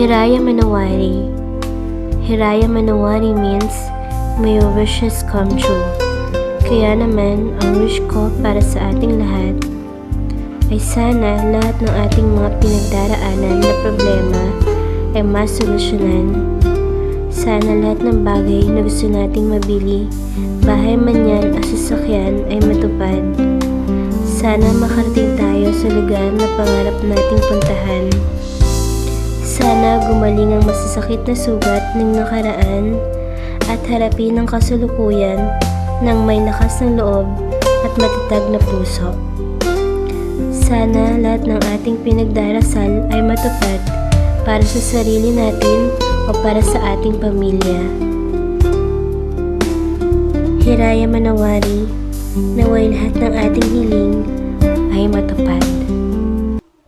Hiraya Manawari Hiraya Manawari means may wishes come true. Kaya naman, ang wish ko para sa ating lahat ay sana lahat ng ating mga pinagdaraanan na problema ay masolusyonan. Sana lahat ng bagay na gusto nating mabili, bahay man yan o sasakyan ay matupad. Sana makarating tayo sa lugar na pangarap nating puntahan. Gumaling ang masasakit na sugat ng nakaraan at harapin ang kasulukuyan ng may lakas ng loob at matatag na puso. Sana lahat ng ating pinagdarasal ay matupad para sa sarili natin o para sa ating pamilya. Hiraya Manawari, naway lahat ng ating hiling ay matupad.